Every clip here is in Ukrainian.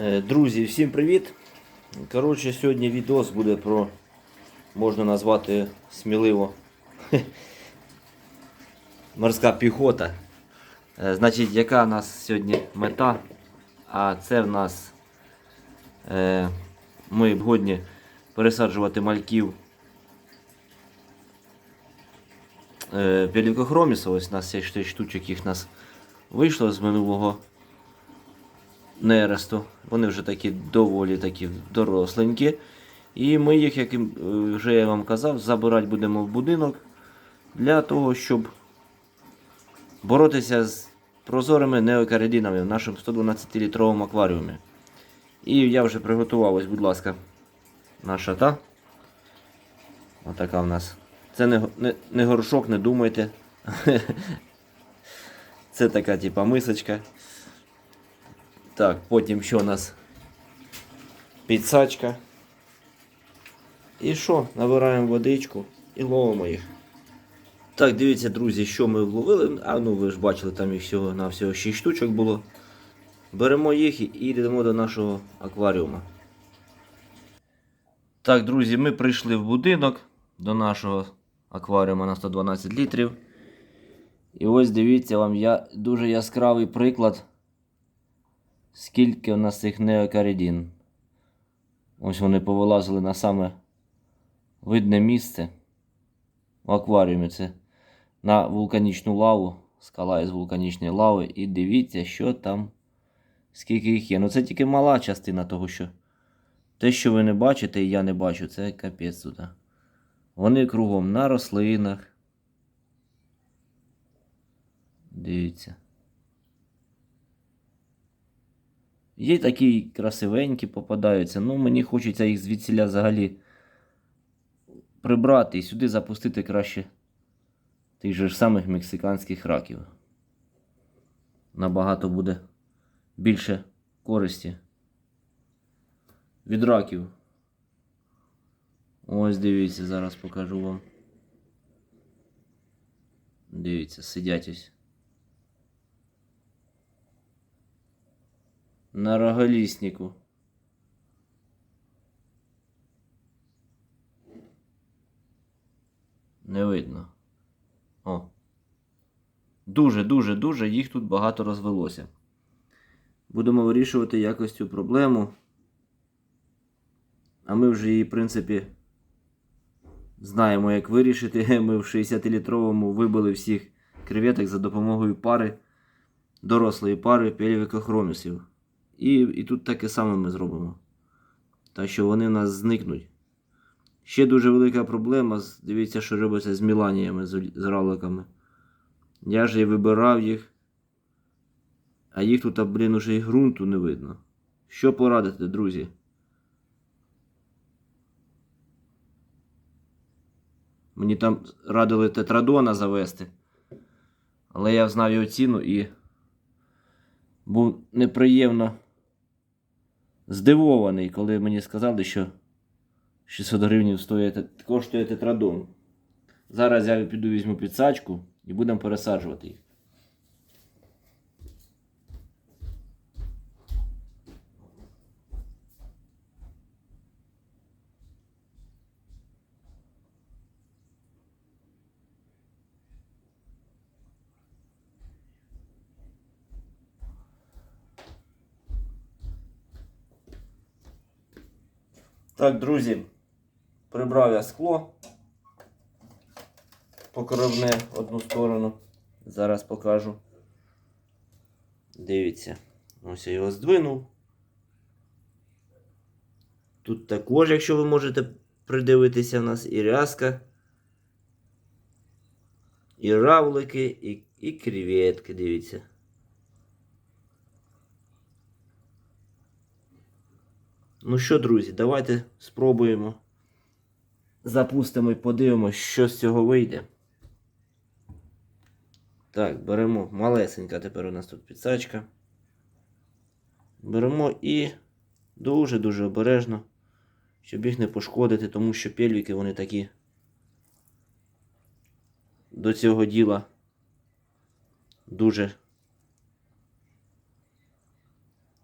Е, Друзі, всім привіт! Коротше, сьогодні відос буде про, можна назвати сміливо, морська піхота. Е, Значить, яка у нас сьогодні мета? А це в нас е, ми годні пересаджувати мальків е, пелікохроміса. Ось у нас 6 штучок їх нас вийшло з минулого нересту. Вони вже такі доволі такі доросленькі. І ми їх, як е, вже я вам казав, забирати будемо в будинок для того, щоб боротися з прозорими неокаридинами в нашому 112-літровому акваріумі. І я вже приготував, ось, будь ласка, наша та. Отака в нас. Це не, не, не горшок, не думайте. Це така типа мисочка. Так, потім що у нас? Підсачка. І що? Набираємо водичку і ловимо їх. Так, дивіться, друзі, що ми вловили. А ну ви ж бачили, там їх всього на всього 6 штучок було. Беремо їх і йдемо до нашого акваріума. Так, друзі, ми прийшли в будинок до нашого акваріума на 112 літрів. І ось дивіться вам я дуже яскравий приклад скільки у нас цих неокаридін. Ось вони повилазили на саме видне місце в акваріумі. Це на вулканічну лаву, скала із вулканічної лави. І дивіться, що там, скільки їх є. Ну це тільки мала частина того, що те, що ви не бачите, і я не бачу, це капець тут. Вони кругом на рослинах. Дивіться. Є такі красивенькі попадаються. Ну, мені хочеться їх звідсіля взагалі прибрати і сюди запустити краще тих же ж самих мексиканських раків. Набагато буде більше користі від раків. Ось дивіться, зараз покажу вам. Дивіться, сидять ось. На роголіснику. Не видно. О. Дуже, дуже, дуже їх тут багато розвелося. Будемо вирішувати якось цю проблему. А ми вже її, в принципі, знаємо, як вирішити. Ми в 60-літровому вибили всіх креветок за допомогою пари, дорослої пари пелівикохромісів. І, і тут таке саме ми зробимо. Так що вони в нас зникнуть. Ще дуже велика проблема. Дивіться, що робиться з міланіями, з, з раликами. Я ж і вибирав їх. А їх тут, блін, уже і ґрунту не видно. Що порадити, друзі? Мені там радили тетрадона завести. Але я знав його ціну і був неприємно здивований, коли мені сказали, що 600 гривень стоїть, коштує тетрадон. Зараз я піду візьму підсачку і будемо пересаджувати їх. Так, друзі, прибрав я скло. Покоровне одну сторону. Зараз покажу. Дивіться. Ось я його здвинув. Тут також, якщо ви можете придивитися, у нас і рязка, і равлики, і, і креветки, дивіться. Ну що, друзі, давайте спробуємо. Запустимо і подивимося, що з цього вийде. Так, беремо малесенька тепер у нас тут підсачка. Беремо і дуже-дуже обережно, щоб їх не пошкодити, тому що пельвіки вони такі до цього діла дуже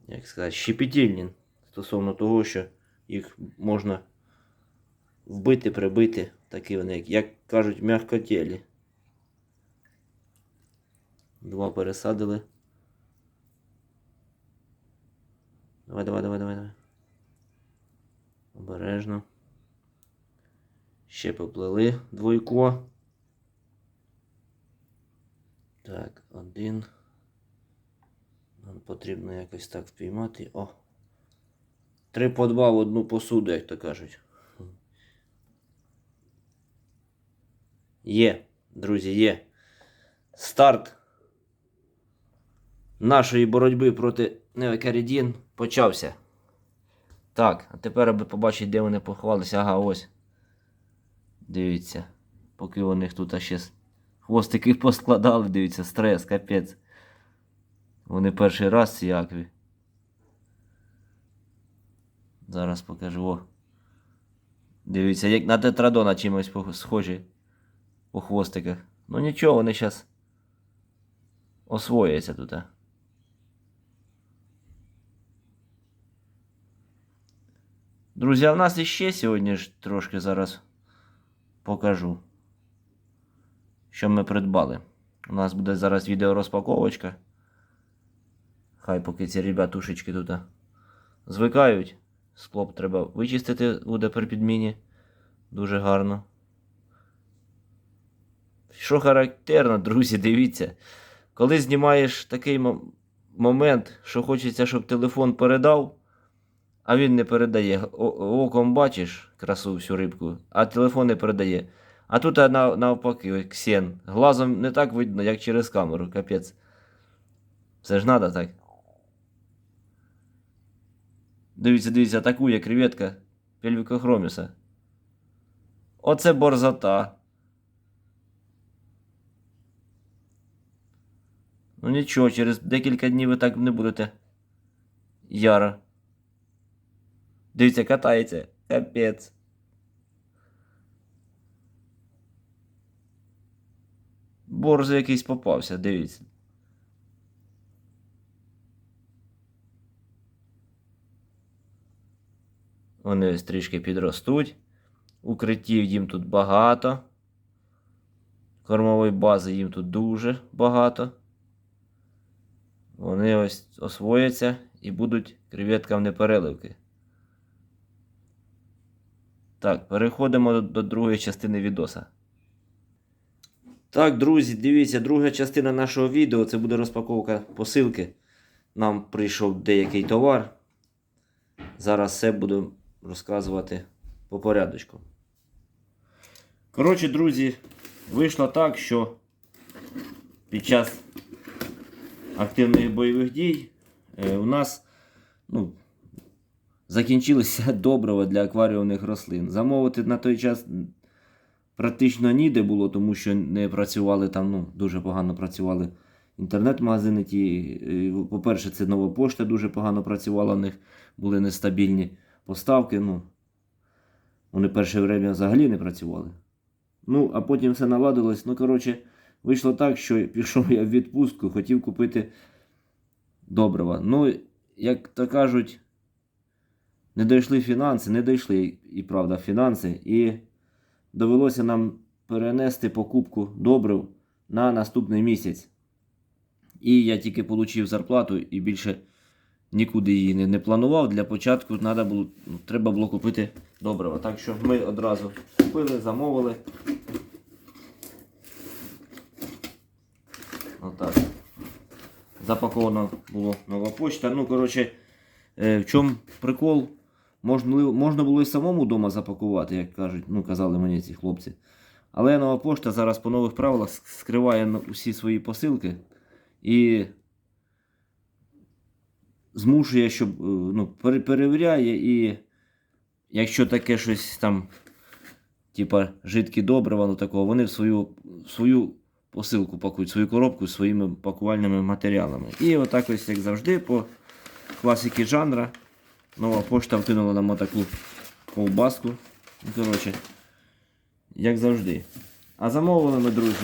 як сказати, щепетільні стосовно того, що їх можна вбити, прибити. Такі вони, як, кажуть, м'якотєлі. Два пересадили. Давай, давай, давай, давай, давай. Обережно. Ще поплили двойко. Так, один. Нам потрібно якось так впіймати. О. Три по два в одну посуду, як то кажуть. Є, друзі, є. Старт нашої боротьби проти Невекарідін почався. Так, а тепер аби побачити, де вони поховалися. Ага, ось. Дивіться. Поки у них тут ще хвостики поскладали, дивіться, стрес, капець. Вони перший раз ці акві. Зараз покажу. О. Дивіться, як на тетрадона чимось схожі по хвостиках. Ну нічого, вони зараз освояться тут. Друзі, а в нас іще сьогодні ж трошки зараз покажу, що ми придбали. У нас буде зараз відеорозпаковочка. Хай поки ці ребятушечки тут звикають. Склоп треба вичистити буде при підміні. Дуже гарно. Що характерно, друзі, дивіться. Коли знімаєш такий момент, що хочеться, щоб телефон передав, а він не передає. О- оком бачиш красу всю рибку, а телефон не передає. А тут навпаки, ксен. Глазом не так видно, як через камеру, капець. Це ж надо так. Дивіться, дивіться, атакує креветка пельвікохроміса. Оце борзота. Ну нічого, через декілька днів ви так не будете. Яро. Дивіться, катається. Капець. Борзо якийсь попався, дивіться. Вони трішки підростуть. Укриттів їм тут багато. Кормової бази їм тут дуже багато. Вони ось освояться і будуть креветкам непереливки. Так, переходимо до, до другої частини відоса. Так, друзі, дивіться, друга частина нашого відео це буде розпаковка посилки. Нам прийшов деякий товар. Зараз все буду розказувати по порядочку. Коротше, друзі, вийшло так, що під час активних бойових дій е, у нас ну, закінчилося добрива для акваріумних рослин. Замовити на той час практично ніде було, тому що не працювали там, ну, дуже погано працювали інтернет-магазини. Е, По-перше, це нова пошта дуже погано працювала, в них були нестабільні поставки. Ну, вони перше время взагалі не працювали. Ну, а потім все наладилось. Ну, коротше, вийшло так, що пішов я в відпустку, хотів купити добрива. Ну, як то кажуть, не дійшли фінанси, не дійшли і правда фінанси. І довелося нам перенести покупку добрив на наступний місяць. І я тільки отримав зарплату і більше нікуди її не, не планував. Для початку треба було, ну, треба було купити добрива. Так що ми одразу купили, замовили. Отак. Запаковано було нова почта. Ну, коротше, е, в чому прикол? Можна, можна було і самому вдома запакувати, як кажуть, ну, казали мені ці хлопці. Але нова пошта зараз по нових правилах скриває усі свої посилки і змушує, щоб е, ну, перевіряє і якщо таке щось там, типа жидкі добрива, ну такого, вони в свою, свою посилку пакують, свою коробку своїми пакувальними матеріалами. І отак ось, як завжди, по класіки жанра. Нова пошта вкинула нам отаку ковбаску. Ну, коротше, як завжди. А замовили ми, друзі.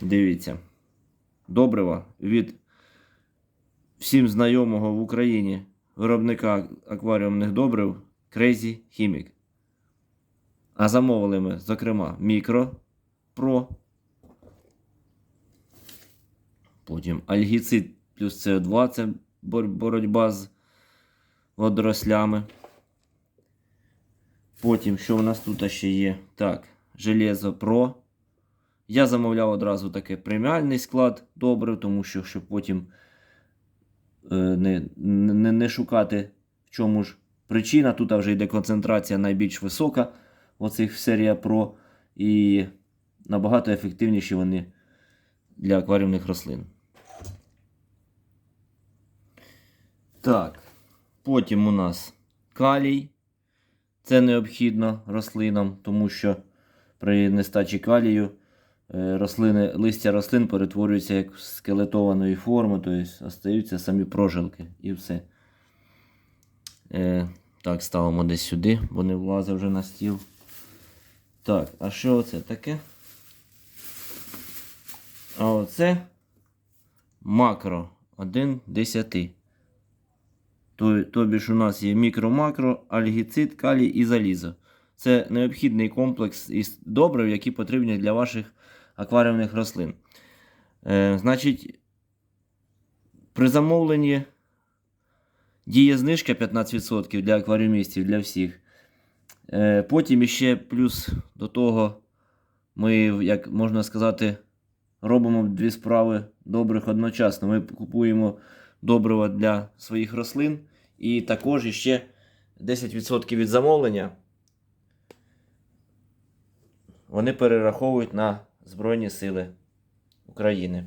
Дивіться. Добрива від всім знайомого в Україні виробника акваріумних добрив Crazy Chemic. А замовили ми, зокрема, Micro Pro. Потім альгіцид плюс СО2 це боротьба з водорослями. Потім, що в нас тут ще є? Так, Железо Pro. Я замовляв одразу таке преміальний склад добрив, тому що щоб потім не, не, не шукати в чому ж причина. Тут вже йде концентрація найбільш висока оцих серія Pro. І набагато ефективніші вони для акваріумних рослин. Так, потім у нас калій. Це необхідно рослинам, тому що при нестачі калію е, рослини, листя рослин перетворюються як в скелетованої форми, тобто остаються самі прожилки і все. Е, так, ставимо десь сюди, бо не влазить вже на стіл. Так, а що це таке? А оце макро 1 10. Тобі ж у нас є мікро-макро, альгіцид, калій і залізо. Це необхідний комплекс із добрив, які потрібні для ваших акваріумних рослин. Е, значить, при замовленні діє знижка 15% для акваріумістів, для всіх. Е, потім іще плюс до того, ми, як можна сказати, робимо дві справи добрих одночасно. Ми купуємо добрива для своїх рослин. І також іще 10% від замовлення вони перераховують на Збройні Сили України.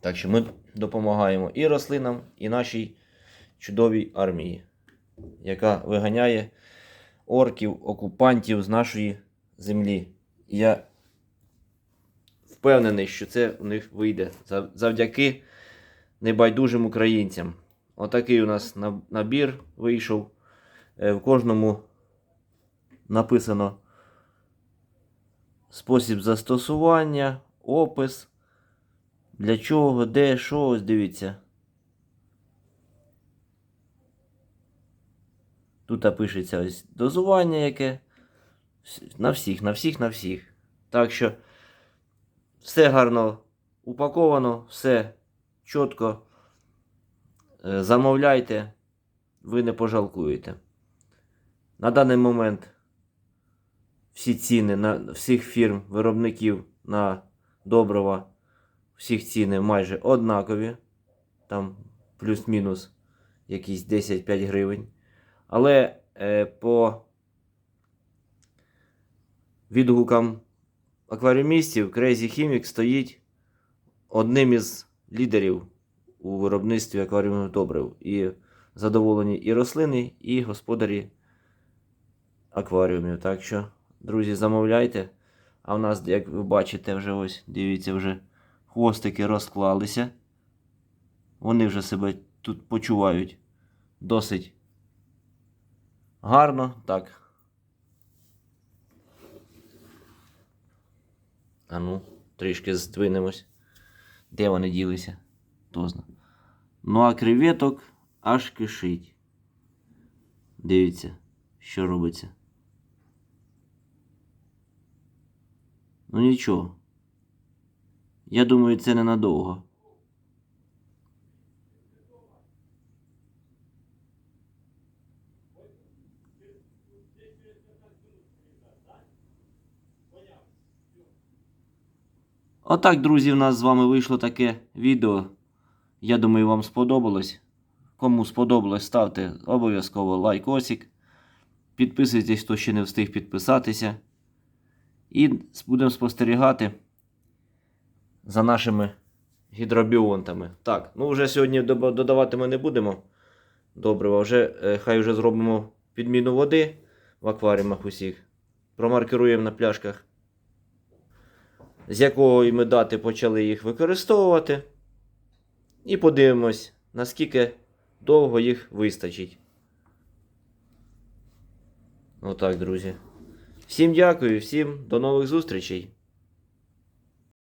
Так що ми допомагаємо і рослинам, і нашій чудовій армії, яка виганяє орків, окупантів з нашої землі. Я впевнений, що це у них вийде завдяки небайдужим українцям. Отакий у нас набір вийшов. Е, В кожному написано спосіб застосування, опис. Для чого, де, що, ось дивіться. Тут пишеться ось дозування яке. На всіх, на всіх, на всіх. Так що все гарно упаковано, все чітко. Е, Замовляйте, ви не пожалкуєте. На даний момент всі ціни на всіх фірм, виробників на добрива, всіх ціни майже однакові. Там плюс-мінус якісь 10-5 гривень. Але е, по відгукам акваріумістів Crazy Chemic стоїть одним із лідерів у виробництві акваріумних добрив. І задоволені і рослини, і господарі акваріумів. Так що, друзі, замовляйте. А в нас, як ви бачите, вже ось, дивіться, вже хвостики розклалися. Вони вже себе тут почувають досить гарно. Так. А ну, трішки здвинемось. Де вони ділися? Хто. Ну, а креветок аж кишить. Дивіться, що робиться. Ну нічого. Я думаю, це ненадовго. Отак, друзі, в нас з вами вийшло таке відео. Я думаю, вам сподобалось. Кому сподобалось, ставте обов'язково лайкосик. Підписуйтесь, хто ще не встиг підписатися. І будемо спостерігати за нашими гідробіонтами. Так, ну вже сьогодні додавати ми не будемо. Добрива. Вже, е, хай вже зробимо підміну води в акваріумах усіх. Промаркируємо на пляшках, з якої ми дати почали їх використовувати. І подивимось, наскільки довго їх вистачить. Отак, друзі. Всім дякую, всім до нових зустрічей.